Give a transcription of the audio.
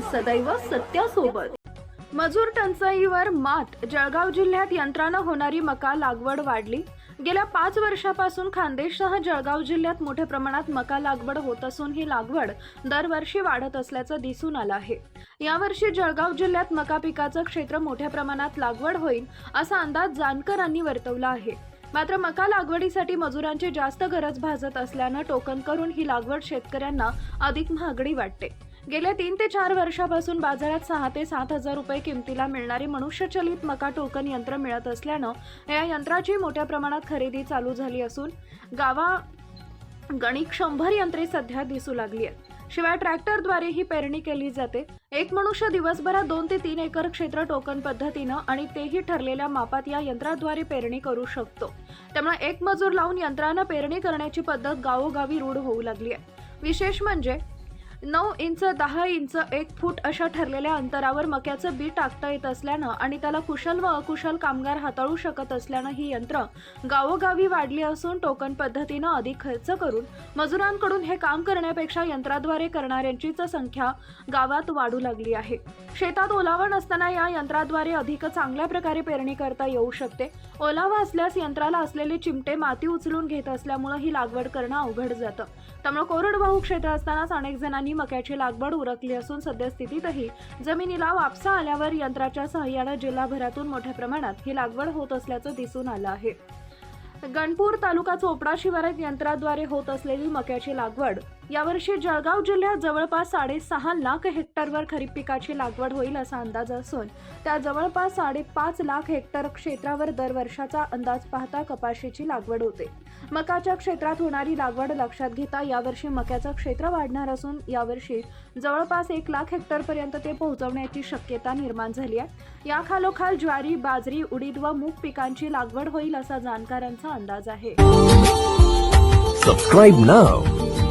सदैव सत्यासोबत. मजूर टंचाईवर मात जळगाव जिल्ह्यात यंत्रानं होणारी मका लागवड वाढली. गेल्या पाच वर्षापासून खानदेशसह जळगाव जिल्ह्यात मोठ्या प्रमाणात मका लागवड होत असून ही लागवड दरवर्षी वाढत असल्याचं दिसून आलं आहे. यावर्षी जळगाव जिल्ह्यात मका पिकाचं क्षेत्र मोठ्या प्रमाणात लागवड होईल असा अंदाज जानकरांनी वर्तवला आहे. मात्र मका लागवडीसाठी मजुरांची जास्त गरज भासत असल्यानं टोकन करून ही लागवड शेतकऱ्यांना अधिक महागडी वाटते. गेल्या तीन ते चार वर्षापासून बाजारात सहा ते सात हजार रुपये किमतीला मिळणारी मनुष्यचलित मका टोकन यंत्र मिळत असल्यानं या यंत्राची मोठ्या प्रमाणात खरेदी चालू झाली असून गावा गणिक शंभर यंत्रे सध्या दिसू लागली आहेत. शिवाय ट्रॅक्टरद्वारे ही पेरणी केली जाते. एक मनुष्य दिवसभरात दोन ते तीन एकर क्षेत्र टोकन पद्धतीनं आणि तेही ठरलेल्या मापात या यंत्राद्वारे पेरणी करू शकतो. त्यामुळे एक मजूर लावून यंत्रानं पेरणी करण्याची पद्धत गावोगावी रूढ होऊ लागली आहे. विशेष म्हणजे नऊ इंच दहा इंच एक फूट अशा ठरलेल्या अंतरावर मक्याचं बी टाकता येत असल्यानं आणि त्याला कुशल व अकुशल कामगार हाताळू शकत असल्यानं ही यंत्र गावोगावी वाढली असून टोकन पद्धतीनं अधिक खर्च करून मजुरांकडून हे काम करण्यापेक्षा यंत्राद्वारे करणाऱ्यांचीच संख्या गावात वाढू लागली आहे. शेतात ओलावा नसताना या यंत्राद्वारे अधिक चांगल्या प्रकारे पेरणी करता येऊ शकते. ओलावा असल्यास यंत्राला असलेले चिमटे माती उचलून घेत असल्यामुळे ही लागवड करणं अवघड जातं. त्यामुळे कोरडवाहू क्षेत्र असतानाच अनेक जणांनी मक्याची लागवड उरकली असून सद्यस्थितीतही जमिनीला वापसा आल्यावर यंत्राच्या सहाय्यानं जिल्हाभरातून मोठ्या प्रमाणात ही लागवड होत असल्याचं दिसून आलं आहे. गणपूर तालुका चोपडा शिवारात यंत्राद्वारे होत असलेली मक्याची लागवड यावर्षी जळगाव जिल्ह्यात जवळपास साडेसहा लाख हेक्टरवर खरीप पिकाची लागवड होईल असा अंदाज असून त्या जवळपास साडेपाच लाख हेक्टर क्षेत्रावर दरवर्षाचा अंदाज पाहता कपाशीची लागवड होते. मकाच्या क्षेत्रात होणारी लागवड लक्षात घेता यावर्षी मक्याचं क्षेत्र वाढणार असून यावर्षी जवळपास एक लाख हेक्टरपर्यंत ते पोहोचवण्याची शक्यता निर्माण झाली आहे. याखालोखाल ज्वारी बाजरी उडीद व मूग पिकांची लागवड होईल असा जाणकारांचा अंदाज आहे. Subscribe now